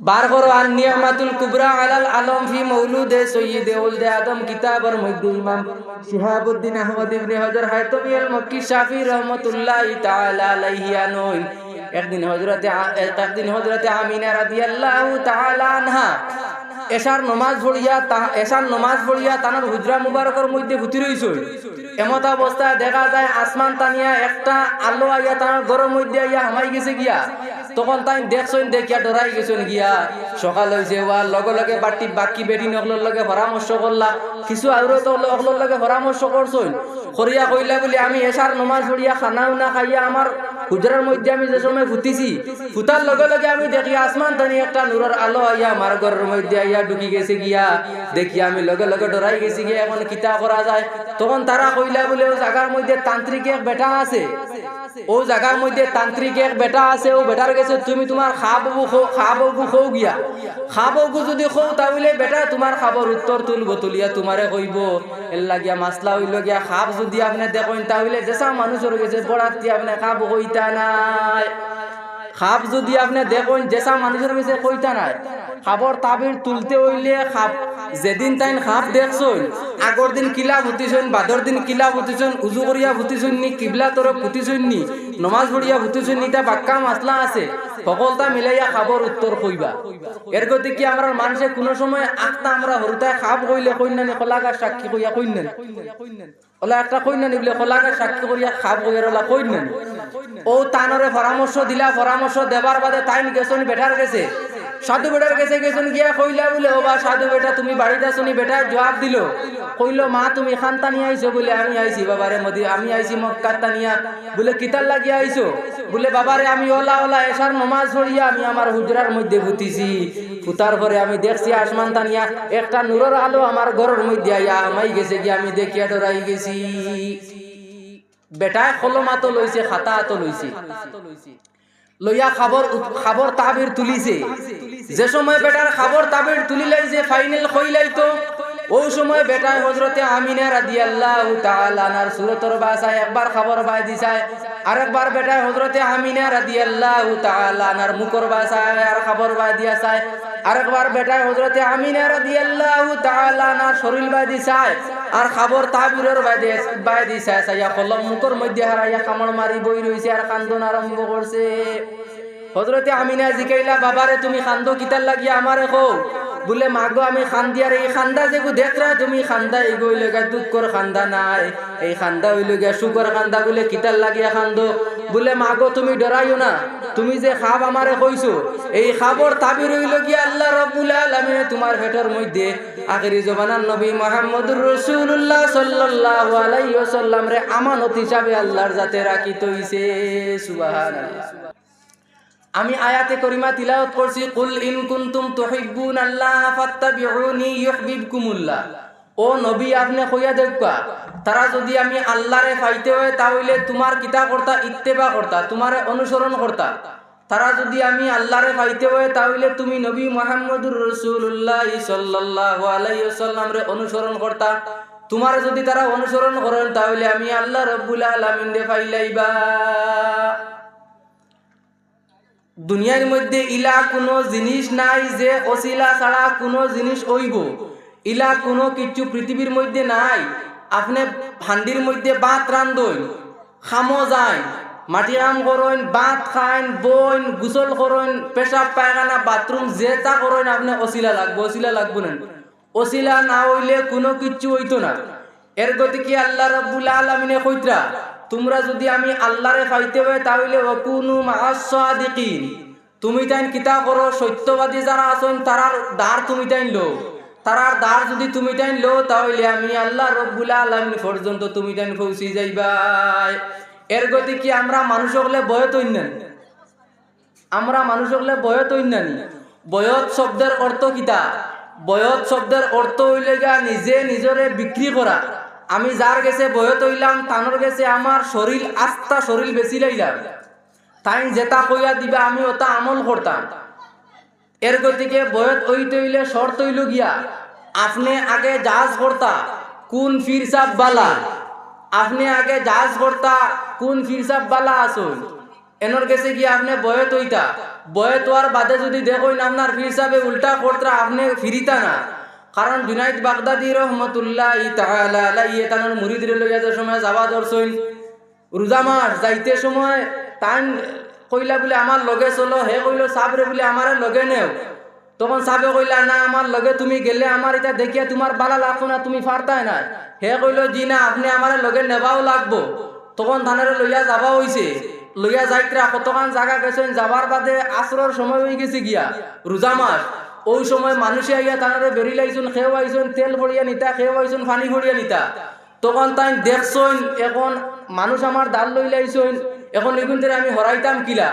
বার আর নিয়ামাতুল কুবরা আলাল আলম ফি মৌলুদে সৈয়দে আদম মধ্যে ইমাম শিহাবুদ্দিন আহমদ ইবনে আল মক্কি শাফি রহমতুল্লাহ তাআলা আলাইহি আনই একদিন হযরতে একদিন হযরতে আমিনা রাদিয়াল্লাহু তাআলা আনহা এশার নমাজ এশার নমাজ তানার হুজরা মুবারকর মধ্যে ফুটি রইছে। এমত অবস্থায় দেখা যায় আসমান তানিয়া একটা আলো আইয়া তার ঘরের মধ্যে আইয়া হামাই গেছে গিয়া। তখন তাই দেখছেন দেখিয়া ডরাই গেছেন গিয়া। সকাল হয়েছে ওয়ার লগে লগে বাটি বাকি বেটি নকলের লগে পরামর্শ করলা। কিছু আরও তো অকলের লগে পরামর্শ করছেন করিয়া কইলা বলি আমি এসার নমাজ পড়িয়া খানা উনা খাইয়া আমার হুজরার মধ্যে আমি যে সময় ফুটিছি ফুটার লগে লগে আমি দেখি আসমান টানি একটা নূরের আলো আইয়া আমার ঘরের মধ্যে আইয়া ঢুকি গেছে গিয়া। দেখি আমি লগে লগে ডরাই গেছি গিয়া, এখন কিতা করা যায়। তখন তারা কইলা বলে ও জায়গার মধ্যে তান্ত্রিক এক বেটা আছে। ও জায়গার মধ্যে তান্ত্রিক এক বেটা আছে। ও বেটার কাছে তুমি তোমার খা বাবু খা গিয়া। খা বাবু যদি খৌ তাহলে বেটা তোমার খাবার উত্তর তুলব তুলিয়া তোমারে কইব। এর লাগিয়া মাসলা হইল গিয়া খাপ যদি আপনি দেখেন, তাহলে যেসা মানুষের কাছে পড়াতে আপনি খাব খাপ কইতা নাই। খাপ যদি আপনি দেখেন, যেসা মানুষের কাছে কইতা নাই খাবর তাবির তুলতে হইলে খাপ, যেদিন তাইন খাপ দেখছই আগর দিন কিলা ভুতিছন বাদর দিন কিলা ভুতিছন, উজু করিয়া ভুতিছন নি, কিবলা তরফ ভুতিছন নি, নমাজ পড়িয়া ভুতিছন নি, তা বাক্কা মাসলা আছে সকলটা মিলাইয়া খাবর উত্তর কইবা এর গতি কি আমরা মানুষে কোনো সময় আখতা আমরা হরুতায় খাপ কইলে কইনানি কলাগার সাক্ষী কইয়া কইনেন? ওলা একটা কইনানি বলে কলাগার সাক্ষী করিয়া খাপ কইয়ার ওলা কইনেন? ও তানরে পরামর্শ দিলা, পরামর্শ দেবার বাদে তাইন গেছন বেটার গেছে সাধু বেটার কাছে গেছেন, গিয়া কইলা বলে ও বা সাধু বেটা, তুমি বাড়িতে আসনি বেটা জবাব দিল। কইল, মা, তুমি খানতা নিয়ে আইছো বলে, আমি আইছি বাবারে মদি, আমি আইছি মক্কার তানিয়া বলে কিতার লাগিয়া আইছো? বলে বাবারে আমি ওলা ওলা এসার নমাজ পড়িয়া আমি আমার হুজরার মধ্যে ভুতিছি। ফুতার পরে আমি দেখছি আসমান তানিয়া একটা নূরের আলো আমার ঘরের মধ্যে আইয়া আমাই গেছে গিয়া, আমি দেখিয়া ডরাই গেছি। বেটায় কলমা তো লইছে খাতা তো লইছে লইয়া খাবর খাবর তাবির তুলিছে। যে সময় বেটার খাবর তাবির তুলিলাই যে ফাইনাল কইলাই তো ওই সময় বেটায় হজরতে আমিনা রাদিয়াল্লাহু তাআলা আনার সুরতর বাসায় একবার খবর বাই দিছায় আরেকবার বেটায় হজরতে আমিনা রাদিয়াল্লাহু তাআলা আনার মুকর বাসায় আর খবর বাই দিয়াছায় আরেকবার বেটায় হজরতে আমিনা রাদিয়াল্লাহু তাআলা আনার শরীর বাই দিছায় আর খবর তাবিরের বাই দিয়ে বাই দিছায় সাইয়া কলম মুকর মধ্যে হারাইয়া কামড় মারি বই রইছে আর কান্দন আরম্ভ করছে। হজরতে আমিনা জিকাইলা, বাবারে, তুমি খান্দো কিতার লাগিয়া আমারে কও। বলে, মাগো, আমি খান্দিয়ার এই খান্দা যেগু দেখরা তুমি খান্দা এগো লগা দুঃখর খান্দা নাই, এই খান্দা হইল সুগর খান্দা বলে কিতার লাগিয়া খান্দো বলে, মাগো, তুমি ডরাইও না। তুমি যে খাব আমারে কইছো এই খাবর তাবির হইল গিয়া আল্লাহ রব্বুল আলামিন তোমার পেটের মধ্যে আখিরি জবানার নবী মুহাম্মদুর রাসূলুল্লাহ সাল্লাল্লাহু আলাইহি ওয়াসাল্লাম রে আমানত হিসাবে আল্লাহর জাতে রাখি তইছে সুবহানাল্লাহ। আমি আয়াতে করিমা তিলাওয়াত করছি, কুল ইন কুনতুম তুহিব্বুন আল্লাহ ফাত্তাবিউনি ইউহিব্বুকুমুল্লাহ। ও নবী আপনি কইয়া দেখবা, তারা যদি আমি আল্লাহরে পাইতে হয়, তাহলে তোমার কিতা করতা ইত্তেবা করতা, তোমারে অনুসরণ করতা। তারা যদি আমি আল্লাহরে পাইতে হয়, তাহলে তুমি নবী মুহাম্মদুর রাসূলুল্লাহ সাল্লাল্লাহু আলাইহি ওয়াসাল্লাম রে অনুসরণ করতা। তোমার যদি তারা অনুসরণ করেন, তাহলে আমি আল্লাহ রব্বুল আলামিন রে পাইলাইবা। দুনিয়ার মধ্যে ইলা কোনো জিনিস নাই যে অশিলা ছাড়া কোনো জিনিস হইব। ইলা কোনো কিছু পৃথিবীর মধ্যে নাই। আপনি হান্ডির মধ্যে বাত রান্ধন খামো যায় মাটি কাম করেন বাত খাইন, বইন, গুসল করেন পেশাব পায়খানা বাথরুম যেটা করেন আপনি অশিলা লাগবো অশিলা লাগবো না অশিলা না হইলে কোনো কিচ্ছু হইতো না। এর গতি কি আল্লাহ রব্বুল আলমিনে কইতরা তোমরা যদি আমি আল্লাহরে পাইতে হয়, তাহলে অকুনু মাহাসাদিকিন তুমি তাইন কিতা করো সত্যবাদী যারা আছেন তারার দ্বার তুমি তাইন লো তারার দ্বার যদি তুমি তাইন লো, তাহলে আমি আল্লাহ রব্বুল আলমিন পর্যন্ত তুমি তাইন পৌঁছি যাইবাই। এর গতি কি আমরা মানুষ হলে বয় তৈন্যান আমরা মানুষ হলে বয় তৈন্যানি বয়ত শব্দের অর্থ কিতা? বয়ত শব্দের অর্থ হইলে গা নিজে নিজরে বিক্রি করা। আমি যার গেছে বয়ত হইলাম তানোর গেছে আমার শরীর আস্থা শরীর বেশি লাইলাম। তাই যেটা কইয়া দিবা আমি ওটা আমল করতাম এর গতিকে বয়ত হইতে হইলে শর্ত হইল গিয়া, আপনি আগে জাহাজ করতা কোন ফির সাহ বালা? আপনি আগে জাহাজ করতা কোন ফির সাহ বালা আসুন? এনর গেছে গিয়ে আপনি বয়ত হইতা। বয়ত হওয়ার বাদে যদি দেখুন আপনার ফির সাহেবে উল্টা করতরা আপনি ফিরিতা না। কারণ জুনাইদ বাগদাদি রহমতুল্লাহ তানোর মুরিদের লইয়া যে সময় যাওয়া দর্শন রোজা মাস যাইতে সময় টাইম কইলা বলে, আমার লগে চলো, হে কইল সাবরে বলে আমার লগে নেও। তখন সাবে কইলা, না আমার লগে তুমি গেলে আমার এটা দেখিয়া তোমার বালা লাগবো না, তুমি ফারতাই না হে কইল, জি না, আপনি আমার লগে নেবাও লাগবো। তখন ধানের লইয়া যাবা হইছে লইয়া যাইতরা কতক্ষণ জায়গা গেছেন, যাবার বাদে আসরর সময় হয়ে গেছে গিয়া রোজা মাস ওই সময় মানুষে আইয়া তানারে বেরি লাইছুন খেয়েও আইছুন তেল ভরিয়া নিতা খেয়েও আইছুন পানি ভরিয়া নিতা। তখন তাই দেখছইন এখন মানুষ আমার দাল লই লাইছইন এখন এগুন আমি হরাইতাম কিলা।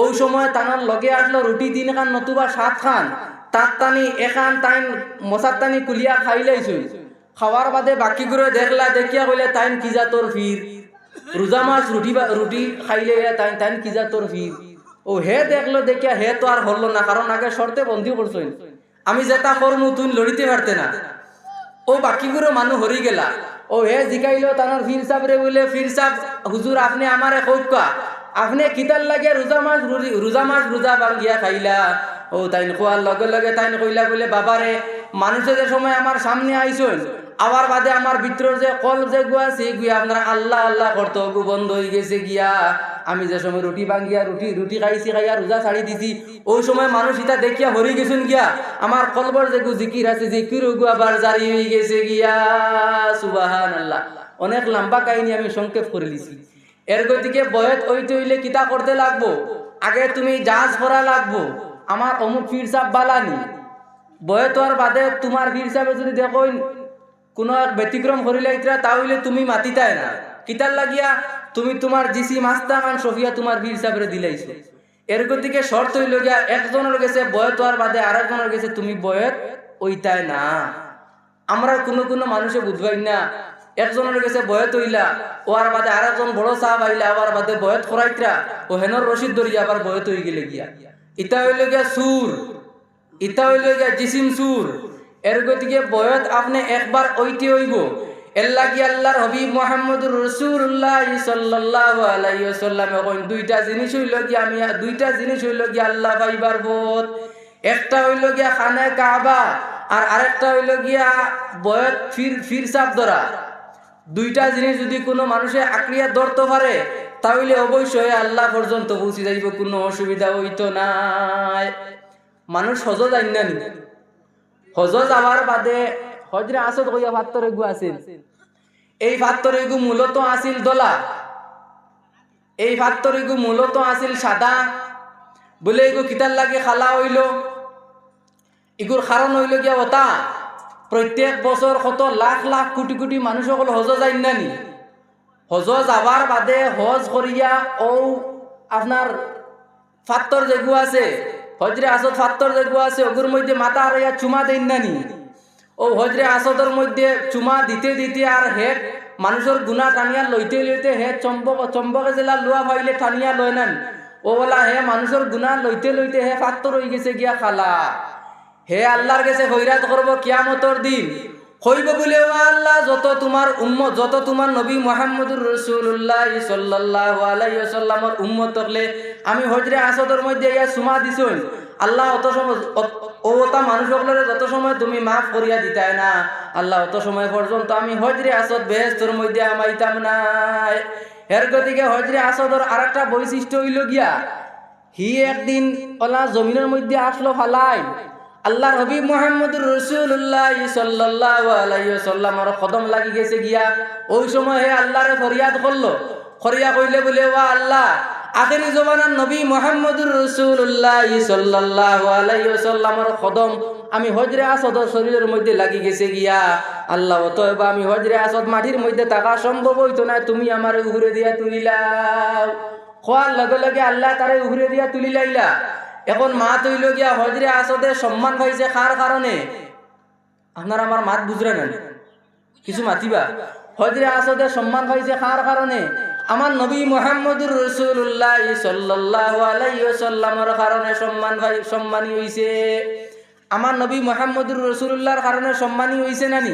ওই সময় তানার লগে আসলো রুটি, তিন খান নতুবা সাত খান। তার টানি এখান তাইন মশার টানি কুলিয়া খাই লাইছুন। খাওয়ার বাদে বাকি করে দেখলা, দেখিয়া কইলে, তাইন কি যা তোর ফির রোজা মাছ রুটি রুটি খাইলে তাই তাইন কি যা তোর ফির ও, হে দেখল, দেখিয়া হে তো আর হলো না কারণ আগে শর্তে বন্দি করছইন আমি যেটা করমু তুই লড়িতে পারতে না। ও বাকিগুলো মানুষ হরি গেলা। ও হে জিকাইলো তানোর ফির সাহ রে বলে ফির সাহ হুজুর আপনি আমারে কৌকা আপনি কিতার লাগে রোজা মাছ রোজা মাছ রোজা বাঙ্গিয়া খাইলা। ও তাইন খোয়ার লগে লগে তাইন কইলা বলে বাবারে মানুষের যে সময় আমার সামনে আইসন আবার বাদে আমার ভিতর যে কল যে গুয়া সে গুয়া আপনারা আল্লাহ আল্লাহ করতো বন্ধ হয়ে গেছে গিয়া। আমি যে সময় রুটি বাঙ্গিয়া রুটি রুটি খাইছি, খাইয়া রোজা ছাড়ি দিছি, ওই সময় মানুষ ইটা দেখিয়া হরি গেছেন গিয়া। আমার কলবর যে জিকির আছে জিকির আবার জারি হয়ে গেছে গিয়া। সুবাহান আল্লাহ অনেক লম্বা কাহিনী আমি সংক্ষেপ করে দিছি। এর গতিকে বয়ত ওইতে হইলে কিতা করতে লাগবো? আগে তুমি জাহাজ করা লাগবো। আমার অমুক ফির সাপ বালানি বয়ত হওয়ার বাদে তোমার ফির সাপে যদি দেখো কোনো ব্যতিক্রম করিলে তাহলে তুমি মাতিতাই না। কিতার লাগিয়া তুমি তোমার জিসি মাস্তা খান সফিয়া তোমার বীর হিসাবে দিলাইছো। এর গতিকে শর্ত হইল গিয়া একজনের গেছে বয়ত হওয়ার বাদে আরেকজনের গেছে তুমি বয়ত ওইটাই না। আমরা কোনো কোনো মানুষে বুঝবাই না একজনের গেছে বয়ত হইলা, ওয়ার বাদে আরেকজন বড় সাহাব আইলা আবার বাদে বয়ত করাইতরা ও হেনর রশিদ ধরিয়া আবার বয়ত হয়ে গেলে গিয়া। ইটা হইল গিয়া সুর ইটা হইল গিয়া জিসিম সুর। এর গতিকে বয়ত আপনি একবার ওইতে হইব। দুইটা জিনিস হইল কি আমি দুইটা হইল কি আল্লাহ একটা হইল গিয়া খানে আর হইল গিয়া দুইটা যদি কোনো মানুষে আক্রিয়া ধরতে পারে, তাহলে অবশ্যই আল্লাহ পর্যন্ত পৌঁছে যাইব, কোনো অসুবিধা হইতো নাই মানুষ সহজ জানি না হজ যাওয়ার বাদে হজরে আসত কইয়া ভাত্তর এগু আছিল এই ভাত্তর এগু মূলত আছিল দলা। এই ভাত্তর এগু মূলত আছিল সাদা। বলে এগু কিতার লাগে খালা হইল। এগুর কারণ হইল গিয়া ওটা প্রত্যেক বছর কত লাখ লাখ কোটি কোটি মানুষ সকল হজ যাই নানি। হজ যাবার বাদে হজ করিয়া ও আপনার ফাত্তর যেগু আছে, হজরে আসদ ফাত্তর যেগু আছে, ওগুর মধ্যে মাথা আর চুমা দেন নানি। ও হজরে আসদর মধ্যে চুমা দিতে দিতে আর হেড মানুষের গুণা টানিয়া লইতে লইতে হে চম্বক চম্পকে জেলা লোয়া ভাইলে টানিয়া লয় নেন। ও বলা, হে মানুষের গুণা লইতে লইতে হে ফাত্তর হয়ে গেছে গিয়া খালা। হে আল্লাহর কাছে হৈরাত করব কিয়ামতর দিন। হইব বলে ও আল্লাহ, যত তোমার উম্মত, যত তোমার নবী মোহাম্মদুর রসুল্লাহ সাল্লাহ আলাইসাল্লামর উম্মত তকলে আমি হজরে আসদর মধ্যে ইয়া সুমা দিছই আল্লাহ অত সময় ও তা মানুষ সকলের যত সময় তুমি মাফ করিয়া দিতাই না, আল্লাহ অত সময় পর্যন্ত আমি হজরে আসদ বেহেস্তর মধ্যে আমাইতাম নাই। এর গতিকে হজরে আসদর আর একটা বৈশিষ্ট্য হইল গিয়া, হি একদিন ওলা জমিনের মধ্যে আসলো ফালাই আল্লাহ রবি মোহাম্মদুর রসুল্লাহ সাল্লাহ কদম লাগি গেছে গিয়া, ওই সময় আল্লাহরে ফরিয়াদ করল। ফরিয়া কইলে বলে, ওয়া আল্লাহ আখেরি জমানার নবী মোহাম্মদুর রসুল্লাহ সাল্লাহ আলাইসাল্লামর কদম আমি হজরে আসদ শরীরের মধ্যে লাগি গেছে গিয়া। আল্লাহ অতএব আমি হজরে আসদ মাটির মধ্যে থাকা সম্ভব হইতো না, তুমি আমার উহুরে দিয়া তুলিলাও। খোয়ার লগে লগে আল্লাহ তারে উহুরে দিয়া তুলি লাইলা এখন মা তৈল গিয়া হজরে আসদে সম্মান পাইছে কার কারণে? আপনার আমার মাত বুঝরে নেন কিছু মাতিবা? হজরে আসদে সম্মান পাইছে কার কারণে? আমার নবী মোহাম্মদুর রসুল্লাহ সাল্লাহ আলাইসাল্লামর কারণে সম্মান সম্মানী হইছে। আমার নবী মোহাম্মদুর রসুল্লাহর কারণে সম্মানী হইছে নানি?